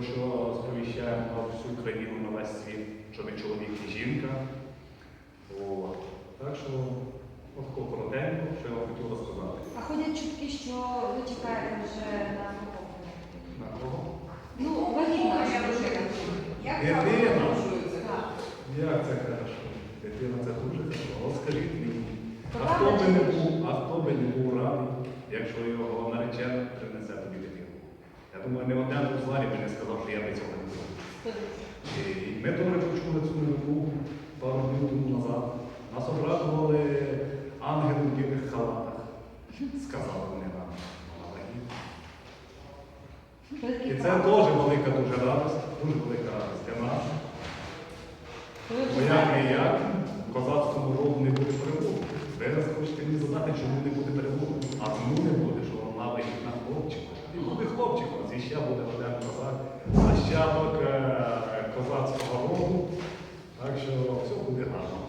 про що сповіщаємо на всю країну, на весь світ, що ми чоловік і жінка. От. Так що, от такого коротенько, що я вам хотів розказати. А ходять чутки, що ви чекаєте вже на похоплення. На кого? Ну, вагітна Як Дитина. Як це хорошо? Дитина це дуже хорошо. От скажіть мені. А хто би не був, а хто би не був радий, якщо його наречена принесе? Я думаю, не один у залі би не сказав, що я би цього не був. І ми добре почули цю новину пару днів тому назад. Нас обрадували ангели в білих халатах. Сказали вони нам. І це теж велика дуже радість, дуже велика радість для нас. Бо як не як, в козацькому роду не буде перемоги. Ви раз хочете мені задати, чому не буде перемоги. А тому не буде, що вона вагітна хлопчика. І буде хлопчик, у нас і ще буде один козак, нащадок е, козацького роду. Так що все буде гарно.